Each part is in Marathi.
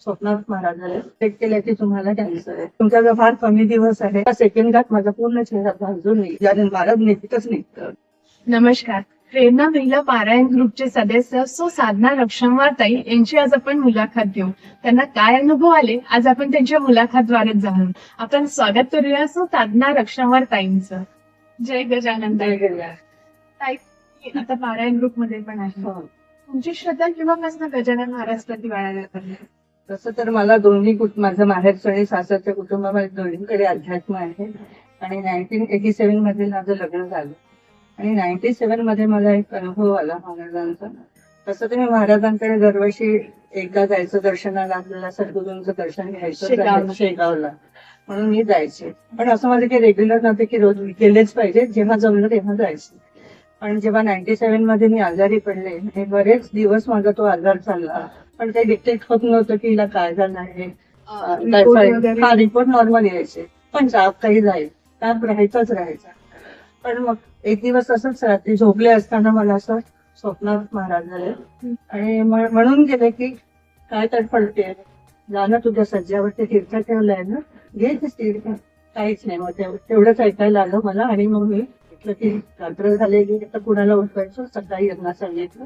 स्वप्नाथ महाराज आहे चेक केलं की तुम्हाला कॅन्सर आहे. तुमच्याकडे फार कमी दिवस आहे त्या सेकंदात माझा पूर्ण चेहरा भाजून नाही ज्याने महाराज निघतच निघतं. नमस्कार. प्रेरणा महिला पारायण ग्रुपचे सदस्य सो साधना रक्षणवार ताई यांची आज आपण मुलाखत घेऊ. त्यांना काय अनुभव आले? आज आपण त्यांच्या मुलाखतद्वारे जाणून आपण स्वागत करूया सो साधना रक्षणवार ताईंचं. जय गजानन. ताई ताई आता पारायण ग्रुपमध्ये पण आहे. हो. तुमची श्रद्धा केव्हापासून गजानन महाराज प्रति वाढायला लागली तसं तर मला दोन्ही कुट माझं माहेरचं आणि सासरच्या कुटुंबामध्ये दोन्हीकडे अध्यात्म आहे. आणि नाईन्टीन एटी सेव्हनमध्ये माझं लग्न झालं. आणि नाईन्टी सेव्हनमध्ये मला एक अनुभव आला महाराजांचा. तसं तर मी महाराजांकडे दरवर्षी एकदा जायचं दर्शनाला आपल्याला सद्गुरूंचं दर्शन घ्यायचं शेगावला. म्हणून मी जायचे. पण असं माझं काही रेग्युलर नव्हतं की रोज गेलेच पाहिजे जेव्हा जमलं तेव्हा जायचे. पण जेव्हा नाईन्टी सेव्हनमध्ये मी आजारी पडले हे बरेच दिवस माझा तो आजार चालला. पण ते डिटेक्ट होत नव्हतं की हिला काय झालं आहे? हा रिपोर्ट नॉर्मल यायचे. पण ताप काही जाईल. ताप राहायचाच राहायचा. पण मग एक दिवस असंच रात्री झोपले असताना मला असं स्वप्नात महाराज झाले. आणि म्ह- म्हणून गेले की काय तडफडते जा ना तुझ्या सज्जावरती तीर्थ ठेवलंय ना. घे तीर्थ. काहीच नाही. मग तेव- तेवढंच ऐकायला आलं मला आणि मग मी म्हटलं की रात्र झालेली आता कुणाला उठवायचं? सकाळी यांना सांगितलं.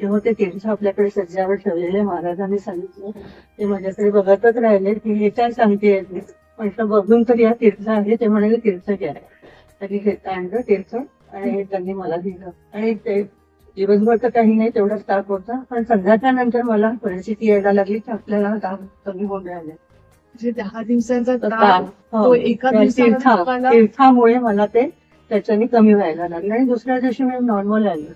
तेव्हा ते तीर्थ आपल्याकडे सज्जावर ठेवलेले महाराजांनी सांगितलं. ते माझ्याकडे बघतच राहिले की हे काय सांगते म्हटलं बघून तर या तीर्थ आहे. ते म्हणाले तीर्थ घ्या. त्यांनी घेता आणलं तीर्थ आणि त्यांनी मला दिलं. आणि ते दिवसभर तर काही नाही तेवढाच ताप होता. पण संध्याकाळनंतर मला परिस्थिती यायला लागली की आपल्याला ताप कमी होऊन राहिले. दहा दिवसाचा तर ताप हो. एका तीर्थामुळे मला ते त्याच्याने कमी व्हायला लागलं. आणि दुसऱ्या दिवशी मी नॉर्मल आलो.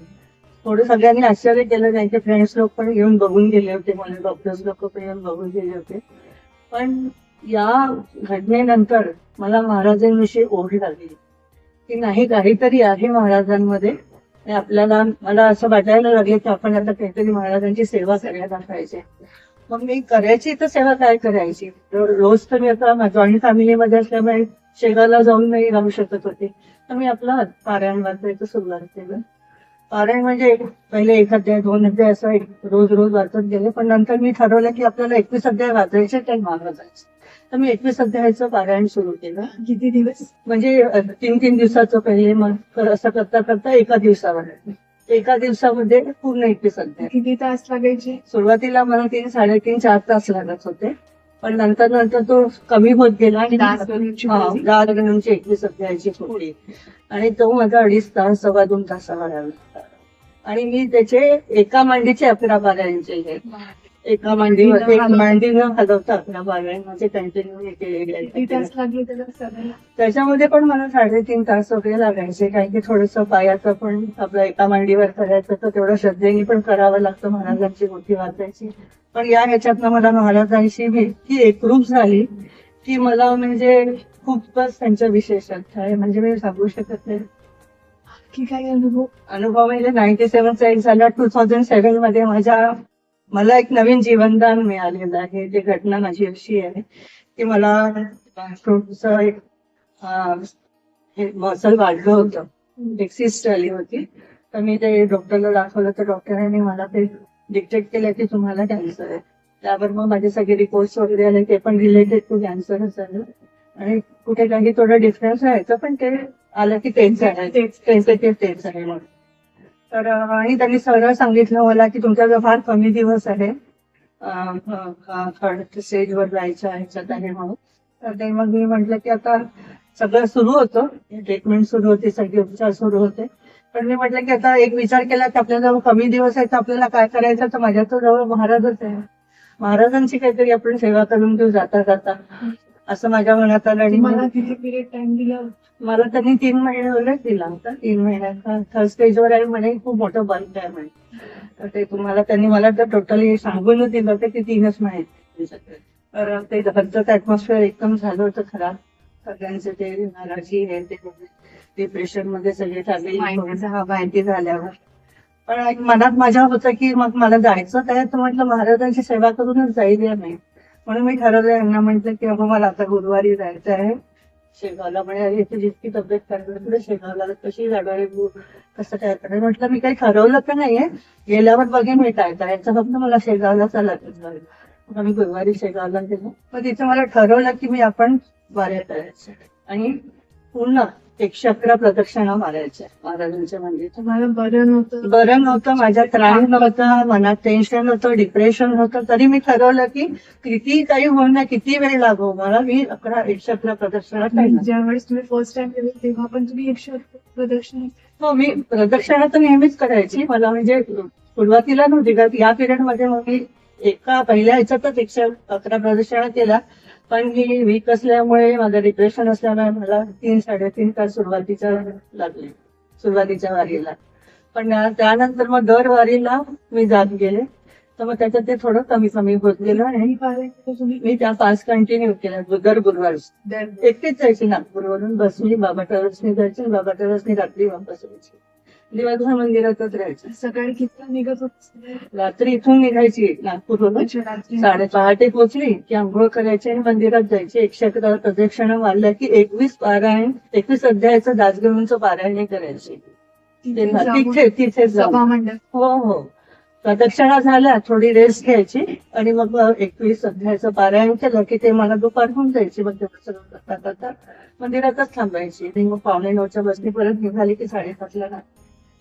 थोडं सगळ्यांनी आश्चर्य केलं. त्यांचे फ्रेंड्स लोक पण येऊन बघून गेले होते. मला डॉक्टर्स लोक पण येऊन बघून गेले होते. पण या घटनेनंतर मला महाराजांविषयी ओढ लागली. की नाही काहीतरी आहे महाराजांमध्ये. आपल्याला मला असं वाटायला लागले की आपण आता काहीतरी महाराजांची सेवा करायला पाहिजे. मग मी करायची तर सेवा काय करायची? रोज तर मी आता जॉईंट फॅमिलीमध्ये असल्यामुळे शेगावला जाऊन नाही राहू शकत होते. तर मी आपलं पारायण वाचायचं सुरुवात केलं. पारायण म्हणजे पहिले एक अध्याय दोन अध्याय असं एक रोज रोज वाचत गेले. पण नंतर मी ठरवलं की आपल्याला एकवीस अध्याय वाचायचे ते वाचायचे तर मी एकवीस अध्यायाचं पारायण सुरू केलं. किती दिवस? म्हणजे तीन तीन दिवसाचं पहिले मग असं करता करता एका दिवसावर. एका दिवसामध्ये पूर्ण एकवीस अध्याय. किती तास लागायचे? सुरुवातीला मला तीन साडेतीन चार तास लागत होते. पण नंतर नंतर तो कमी होत गेला आणि दहा जणांची एकवीस अध्यायाची होती. आणि तो माझा अडीच तास सव्वा दोन तासावर आला. आणि मी त्याचे एका मांडीचे अकरा पारायणचे आहेत. एका मांडीवर एक हलवता माझे कंटिन्यू केलेले त्याच्यामध्ये पण मला साडेतीन तास वगैरे लागायचे. कारण की थोडस पायाचं पण आपलं एका मांडीवर करायचं तर तेवढं श्रद्धेने पण करावं लागतं. महाराजांची मोठी वाचायची. पण या ह्याच्यातनं मला महाराजांशी इतकी एकरूप झाली की मला म्हणजे खूपच त्यांच्या विशेष अर्थ आहे. म्हणजे मी सांगू शकत नाही. की काय अनुभव? अनुभव म्हणजे नाईन्टी सेव्हनचा एक झाला. टू थाउजंड सेव्हनमध्ये माझ्या मला एक नवीन जीवनदान मिळालेलं आहे. ती घटना माझी अशी आहे की मला थोडंसं एक मसल वाढलं होतं. एक्सिस्ट आली होती. तर मी ते डॉक्टरला दाखवलं. तर डॉक्टरांनी मला ते डिटेक्ट केलं की तुम्हाला कॅन्सर आहे. त्यावर मग माझे सगळे रिपोर्ट्स वगैरे आले. ते पण रिलेटेड टू कॅन्सरच आलं आणि कुठे काही थोडं डिफरन्स राहायचं पण ते आलं की तेच आहे. तेच आहे म्हणून. तर आणि त्यांनी सरळ सांगितलं मला की तुमच्याजवळ फार कमी दिवस आहे. थर्ड स्टेजवर जायचं ह्याच्यात आहे म्हणून तर ते मग मी म्हटलं की आता सगळं सुरू होतं. ट्रीटमेंट सुरू होते सगळे उपचार सुरू होते. पण मी म्हटलं की आता एक विचार केला की आपल्याजवळ कमी दिवस आहे तर आपल्याला काय करायचं? तर माझ्या तर जवळ महाराजच आहे. महाराजांची काहीतरी आपण सेवा करून घेऊ जाता जाता. असं माझ्या मनात आलं आणि मला किती पिरियड टाइम दिला. मला त्यांनी तीन महिने वगैरे दिला होता. तीन महिन्याचा थर्ड स्टेजवर आहे म्हणे खूप मोठं बल्क आहे म्हणे. तर ते तुम्हाला त्यांनी मला तर टोटली सांगून दिलं होतं की तीनच महिने तर ते घरचं ऍटमॉस्फिअर एकदम झालं होतं खराब. सगळ्यांचे ते नाराजी आहे ते डिप्रेशनमध्ये सगळे चालले. माहिती माहिती झाल्यावर. पण मनात माझ्या होतं की मग मला जायचं काय तर म्हटलं महाराजांची सेवा करूनच जाईल या नाही म्हणून मी ठरवलं यांना म्हटलं की अगं मला आता गुरुवारी जायचं आहे. शेगावला म्हणजे जितकी तब्येत खराब आहे, शेगावला कशी जाणार आहे कसं काय करणार म्हटलं मी काही ठरवलं तर नाहीये. गेल्यावर बघेन मी काय करायचं फक्त मला शेगावला चालत मग आम्ही गुरुवारी शेगावला गेलो. मग तिथे मला ठरवलं की मी आपण वाऱ्या करायचं आणि पूर्ण एकशे अकरा प्रदक्षिणा मारायच्या महाराजांच्या मंदिर तुम्हाला बरं नव्हतं? बरं नव्हतं माझ्या त्रास नव्हता मनात टेन्शन होतं डिप्रेशन होतं तरी मी ठरवलं की किती काही होणार किती वेळ लागो मला मी अकरा एकशे अकरा प्रदक्षिणा करणार. ज्या वेळेस तुम्ही फर्स्ट टाइम गेले तेव्हा पण तुम्ही एकशे प्रदर्शन हो मी प्रदक्षिणा तर नेहमीच करायची. मला म्हणजे सुरुवातीला नव्हती का या पिरियडमध्ये मग मी एका पहिल्या ह्याच्यातच एकशे अकरा प्रदक्षिणा केला. पण मी वीक असल्यामुळे माझं डिप्रेशन असल्यामुळे मला तीन साडेतीन तास सुरुवातीच्या लागले सुरुवातीच्या वारीला. पण त्यानंतर मग दर वारीला मी जात गेले. तर मग त्याच्यात ते थोडं कमी कमी होत गेलं आणि मी त्या पाच कंटिन्यू केल्या दर गुरुवार. एकटीच जायची नागपूरवरून बसनी बाबा ट्रॅव्हल्सनी जायची बाबा ट्रॅव्हल्सनी रात्री वापस यायची. दिवसभर मंदिरातच राहायचं. सकाळी किती निघत होत? रात्री इथून निघायची नागपूरवरून साडे पहाटे पोहोचली की आंघोळ करायची आणि मंदिरात जायची. एकशे अकरा प्रदक्षिणा मारल्या की एकवीस पारायण एकवीस अध्यायाचं दासगणूंचं पारायण करायची. तिथे तिथे जाऊन. हो हो. प्रदक्षिणा झाल्या थोडी रेस्ट घ्यायची आणि मग एकवीस अध्यायाचं पारायण केलं की ते मला दुपार होऊन जायची. मग करता करता मंदिरातच थांबायची. मग पावणे नऊच्या बसनी परत निघाली की साडेसातला ना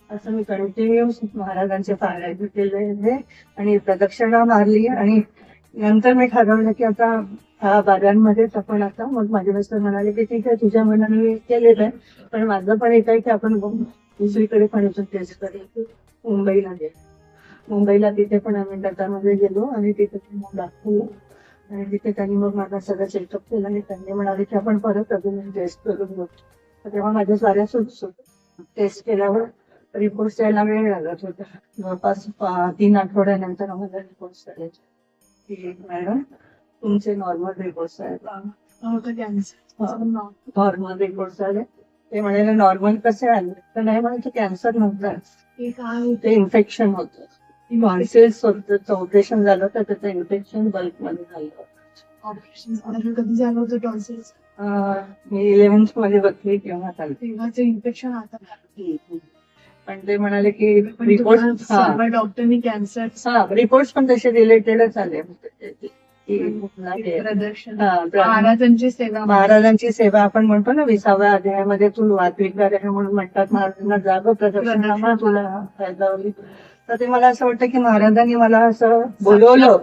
असं मी कंटिन्यू महाराजांचे पारायण केले आहे आणि प्रदक्षिणा मारली आणि नंतर मी ठरवलं की आता ह्या बागांमध्येच आपण आता मग माझे मिस्टर म्हणाले की ठीक आहे तुझ्या मनाने मी केलेलं आहे पण माझं पण एक आहे की आपण बघू. दुसरीकडे पण अजून टेस्ट करेल मुंबईला गेलो. मुंबईला तिथे पण आम्ही डटामध्ये गेलो आणि तिथे मग दाखवलं आणि तिथे त्यांनी मग माझा सगळं चेकअप केलं आणि त्यांनी म्हणाले की आपण परत अजून टेस्ट करून बघतो तेव्हा माझ्या साऱ्या सुट टेस्ट केल्यावर रिपोर्ट यायला वेळ लागत होता. जवळपास तीन आठवड्यानंतर आम्हाला रिपोर्ट आले मॅडम तुमचे नॉर्मल रिपोर्ट्स आहेत. कॅन्सर नॉर्मल रिपोर्ट्स आले. ते म्हणाले नॉर्मल कसे आले? तर नाही म्हणायचं कॅन्सर नव्हता. ते इन्फेक्शन होतं? टॉन्सिल्स होतं. ऑपरेशन झालं तर त्याचं इन्फेक्शन बल्कमध्ये झालं ऑपरेशन कधी झालं होतं टॉन्सिल्स मी इलेव्हन्थमध्ये बघली तेव्हा तेव्हाचं इन्फेक्शन आता पण ते म्हणाले की रिपोर्ट डॉक्टरनी कॅन्सर हा. रिपोर्ट पण तसे रिलेटेडच आले प्रदर्शन. महाराजांची सेवा महाराजांची सेवा आपण म्हणतो ना विसाव्या अध्यायामध्ये तू आहे म्हणून म्हणतात महाराजांना जाग प्रदर्शनामा तुला फायदा होईल. तर ते मला असं वाटतं की महाराजांनी मला असं बोलवलं.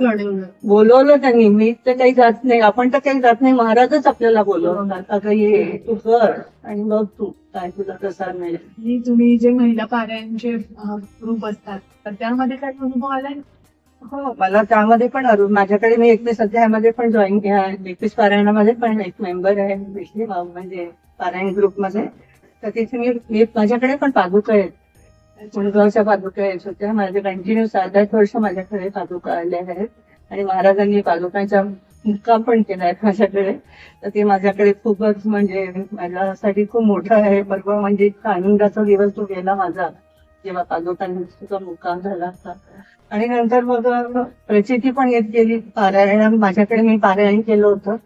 बोलवलं त्यांनी. मी तर काही जात नाही. आपण तर काही जात नाही. महाराजच आपल्याला बोलवतात अगं ये तू कर आणि मग तू काय तुला प्रसाद मिळेल. तुम्ही जे महिला पारायणचे ग्रुप असतात तर त्यामध्ये काय अनुभव आलाय हो मला त्यामध्ये पण माझ्याकडे मी एकवीस अध्यायामध्ये पण जॉईन एकवीस पारायणामध्ये पण एक मेंबर आहे म्हणजे पारायण ग्रुपमध्ये तर तिथे मी मी माझ्याकडे पण पादुका आहेत. मुळगावच्या पादुका येत होत्या. माझे कंटिन्यू सात आठ वर्ष माझ्याकडे पादुका आल्या आहेत. आणि महाराजांनी पादुकांचा मुक्काम पण केला आहे माझ्याकडे. तर ते माझ्याकडे खूपच म्हणजे माझ्यासाठी खूप मोठं आहे. बरोबर म्हणजे इतका आनंदाचा दिवस तो गेला माझा. जेव्हा पादुकांचा मुक्काम झाला होता. आणि नंतर मग प्रचिती पण येत गेली. पारायण माझ्याकडे मी पारायण केलं होतं.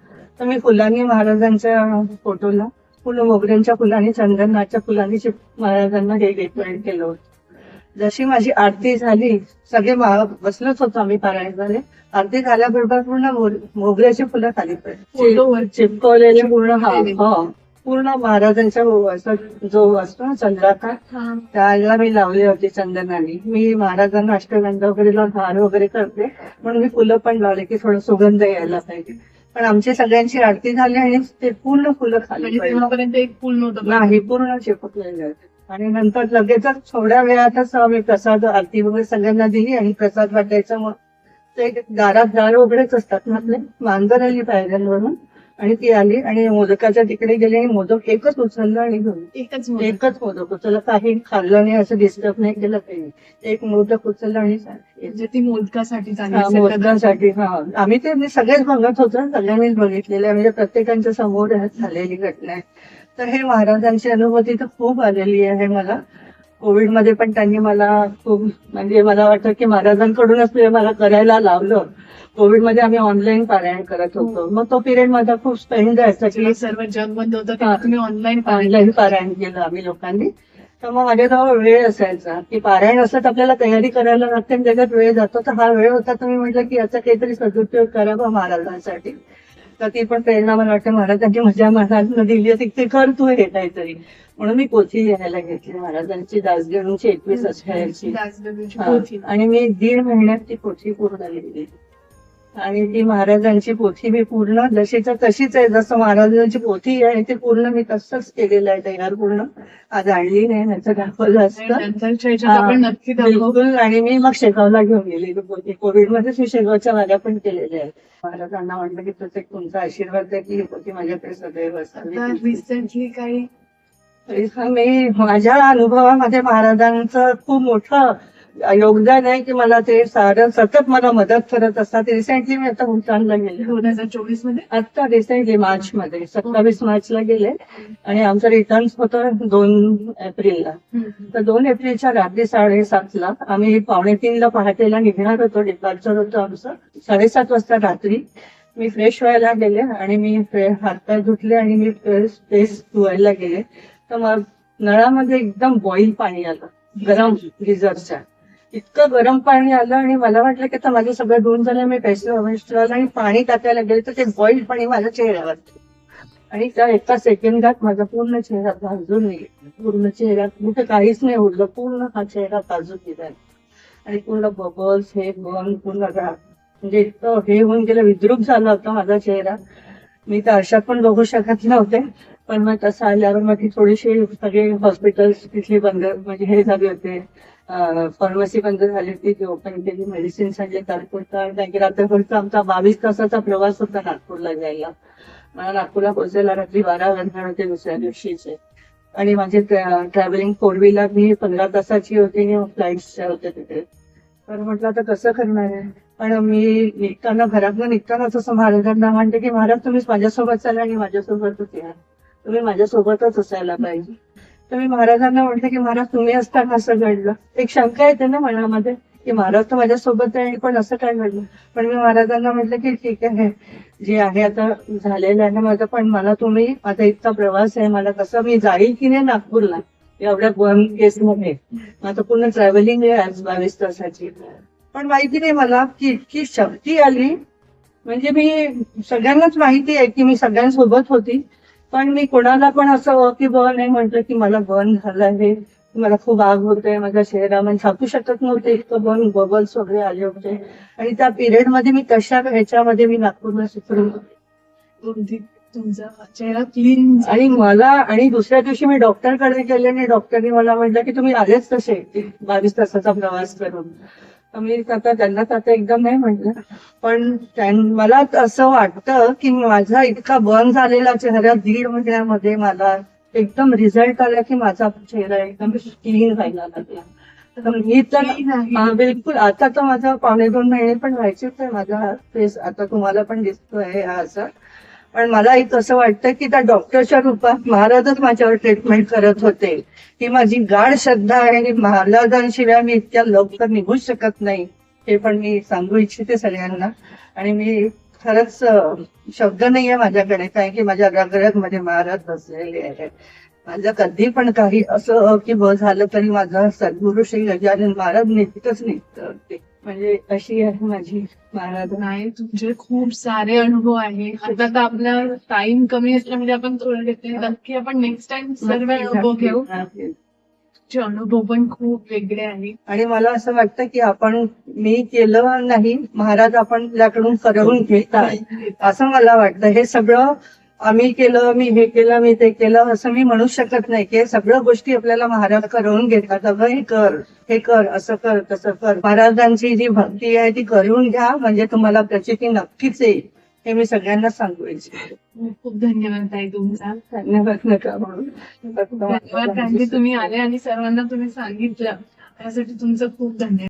तर मी फुलांनी महाराजांच्या फोटोला फुलं मोगऱ्यांच्या फुलांनी चंदनाच्या फुलांनी शिव- महाराजांना हे डेकोरेट केलं होतं. जशी माझी आरती झाली सगळे बसलोच होतो आम्ही पारायण झाले आरती झाल्याबरोबर पूर्ण मोगऱ्याची फुलं खाली पडली. फोटोवर चिपकवलेले पूर्ण हा हो. पूर्ण महाराजांच्या जो असतो ना चंद्राकार त्याला मी लावली होती चंदनाने. मी महाराजांना अष्टगंधा वगैरे लावून हार वगैरे करते. म्हणून मी फुलं पण लावले की थोडं सुगंध यायला पाहिजे. पण आमची सगळ्यांची आरती झाली आणि ते पूर्ण फुलं खाली म्हणजे पडली. तेव्हापर्यंत एक फुल नव्हतं नाही पूर्ण चिपकलेले आणि नंतर लगेचच थोड्या वेळातच आम्ही प्रसाद आरती वगैरे सगळ्यांना दिली आणि प्रसाद वाटायचा मग ते दारात दार उघडेच असतात आपले मांजर आली पायऱ्यांवरून. आणि ती आली आणि मोदकाच्या तिकडे गेली आणि मोदक एकच उचललं आणि घेऊन एकच मोदक. उचललं. काही खाल्लं नाही असं डिस्टर्ब नाही केलं काही. एक मोदक उचललं आणि ती मोदकासाठी. मोदकासाठी हा. आम्ही ते सगळेच बघत होतो सगळ्यांनीच बघितलेलं म्हणजे प्रत्येकांच्या समोर झालेली घटना आहे. तर हे महाराजांची अनुभूती तर खूप आलेली आहे मला. कोविडमध्ये पण त्यांनी मला खूप म्हणजे मला वाटतं की महाराजांकडूनच ते मला करायला लावलं. कोविडमध्ये आम्ही ऑनलाईन पारायण करत होतो. मग तो पिरियड माझा खूप स्पेंड जायचा की सर्व जग बंद होतं तुम्ही ऑनलाईन ऑनलाईन पारायण केलं. आम्ही लोकांनी. तर मग माझ्याजवळ वेळ असायचा की पारायण असत आपल्याला तयारी करायला लागते आणि त्याच्यात वेळ जातो तर हा वेळ होता तर मी म्हटलं की याचा काहीतरी सदुपयोग करावा महाराजांसाठी. तर ती पण प्रेरणा मला वाटतं महाराजांची मजा महाराजांना दिली होती ते कर तू हे काहीतरी म्हणून मी पोथी लिहायला घेतली महाराजांची दासगणूची एकवीस. पोथी. आणि मी दीड महिन्यात ती पोथी पूर्ण लिहिली आणि ती महाराजांची पोथी मी पूर्ण जशीच्या तशीच आहे जसं महाराजांची पोथी आहे ती पूर्ण मी तसंच केलेलं आहे तयार पूर्ण. आज आणली नाही त्याचं दाखवलं असतं. बिलकुल. आणि मी मग शेगावला घेऊन गेली पोथी. कोविडमध्येच मी शेगावच्या वाऱ्या पण केलेल्या आहेत महाराजांना म्हटलं की प्रत्येक तुमचा आशीर्वाद आहे की पोथी माझ्याकडे सदैव असावी रिसेंटली काही मी माझ्या अनुभवामध्ये महाराजांचं खूप मोठं योगदान आहे की मला ते सारं सतत मला मदत करत असतात. रिसेंटली मी आता भूतानला गेले. दोन हजार चोवीसमध्ये आता रिसेंटली मार्च मध्ये सत्तावीस मार्चला गेले. आणि आमचं रिटर्न होतं दोन एप्रिलला. तर दोन एप्रिलच्या रात्री साडेसातला आम्ही पावणे तीनला पहाटेला निघणार होतो. डिपार्चर होतं आमचं. साडेसात वाजता रात्री मी फ्रेश व्हायला गेले आणि मी हातपाय धुतले आणि मी फेस धुवायला गेले. तर मग नळामध्ये एकदम बॉईल पाणी आलं. गरम गिझरच्या इतकं गरम पाणी आलं आणि मला वाटलं की आता माझं सगळं धुवून झालं मी पैसे आलं आणि पाणी टाकायला गेले तर ते बॉईल पाणी माझ्या चेहऱ्यावर आणि त्या एका सेकंदात माझा पूर्ण चेहरा भाजून गेला. पूर्ण चेहरा कुठे काहीच नाही उरलं. पूर्ण हा चेहरा भाजून गेला. आणि पूर्ण बबल्स हे बन पूर्ण म्हणजे इतकं हे होऊन गेलं विद्रूप झाला होता माझा चेहरा. मी तर अशात पण बघू शकत नव्हते. पण मग तसं आल्यावर मग ती थोडीशी सगळे हॉस्पिटल्स तिथले बंद म्हणजे हे झाले होते. फार्मसी बंद झाली होती ती ओपन केली. मेडिसिन आणले तात्पुरता कारण रात्रभरचा आमचा बावीस तासाचा प्रवास होता नागपूरला जायला. मला नागपूरला पोहोचायला रात्री बारा वाजणार होते दुसऱ्या दिवशीचे. आणि माझे ट्रॅव्हलिंग फोर व्हीलर मी पंधरा तासाची होती आणि फ्लाईट्सच्या होते तिथे. तर म्हटलं आता कसं करणार आहे? पण मी निघताना घरातनं निघताना तसं महाराजांना म्हणते की महाराज तुम्हीच माझ्यासोबत चाला आणि माझ्यासोबतच या. तुम्ही माझ्यासोबतच असायला पाहिजे. तर मी महाराजांना म्हटलं की महाराज तुम्ही असताना असं घडलं. एक शंका येते ना मनामध्ये की महाराज तर माझ्यासोबत आहे पण असं काय घडलं? पण मी महाराजांना म्हटलं की ठीक आहे जे आहे आता झालेलं आहे माझं पण मला तुम्ही माझा इतका प्रवास आहे मला कसं मी जाईल की नाही नागपूरला? एवढ्या वन केस मध्ये आता पूर्ण ट्रॅव्हलिंग आहे आज बावीस तासाची. पण माहिती नाही मला की इतकी शक्ती आली. म्हणजे मी सगळ्यांनाच माहिती आहे की मी सगळ्यांसोबत होती. पण मी कोणाला पण असं की ब नाही म्हटलं की मला बर्न झालं आहे मला खूप आग होते. माझा चेहरा म्हणजे छापू शकत नव्हते. इतकं बर्न बबल्स वगैरे आले होते. आणि त्या पिरियडमध्ये मी तशा ह्याच्यामध्ये मी नागपूरला सुचलो चेहरा क्लीन आणि मला आणि दुसऱ्या दिवशी मी डॉक्टरकडे गेले आणि डॉक्टरने मला म्हटलं की तुम्ही आलेच तसे. बावीस तासाचा प्रवास करून. मी आता त्यांना तर आता एकदम नाही म्हटलं. पण मला असं वाटतं की माझा इतका बर्न झालेला चेहरा दीड महिन्यामध्ये मला एकदम रिझल्ट आला की माझा चेहरा एकदम क्लीन व्हायला लागला. तर मी तर बिलकुल. आता तर माझा पावणे दोन महिने पण व्हायचेच आहे माझा फेस आता तुम्हाला पण दिसतोय हा असा. पण मला एक असं वाटतं की त्या डॉक्टरच्या रूपात महाराजच माझ्यावर ट्रीटमेंट करत होते. ही माझी गाढ श्रद्धा आहे आणि महाराजांशिवाय मी इतक्या लवकर निघूच शकत नाही हे पण मी सांगू इच्छिते सगळ्यांना. आणि मी खरंच शब्द नाही आहे माझ्याकडे कारण की माझ्या रगरगमध्ये महाराज बसलेले आहेत. माझं कधी पण काही असं की ब झालं तरी माझा सद्गुरु श्री गजानन महाराज निघतच निघत ते म्हणजे अशी आहे माझी महाराज नाही तुमचे खूप सारे अनुभव आहे. आता तर आपला टाइम कमी असल्यामुळे आपण थोडं घेतले नक्की आपण नेक्स्ट टाइम सर्व अनुभव घेऊ. तुमचे अनुभव पण खूप वेगळे आहेत. आणि मला असं वाटतं की आपण मी केलं नाही महाराज आपल्याकडून करून घेतात. असं मला वाटतं. हे सगळं आम्ही केलं मी हे केलं मी ते केलं असं मी म्हणू शकत नाही की हे सगळं गोष्टी आपल्याला महाराज करून घेतात. अगं हे कर हे कर असं कर तसं कर. महाराजांची जी भक्ती आहे ती करून घ्या म्हणजे तुम्हाला प्रचिती नक्कीच येईल. हे मी सगळ्यांना सांगू इच्छिते खूप धन्यवाद ताई तुमचा. धन्यवाद नका म्हणून. तुम्ही आले आणि सर्वांना तुम्ही सांगितलं. त्यासाठी तुमचं खूप धन्यवाद.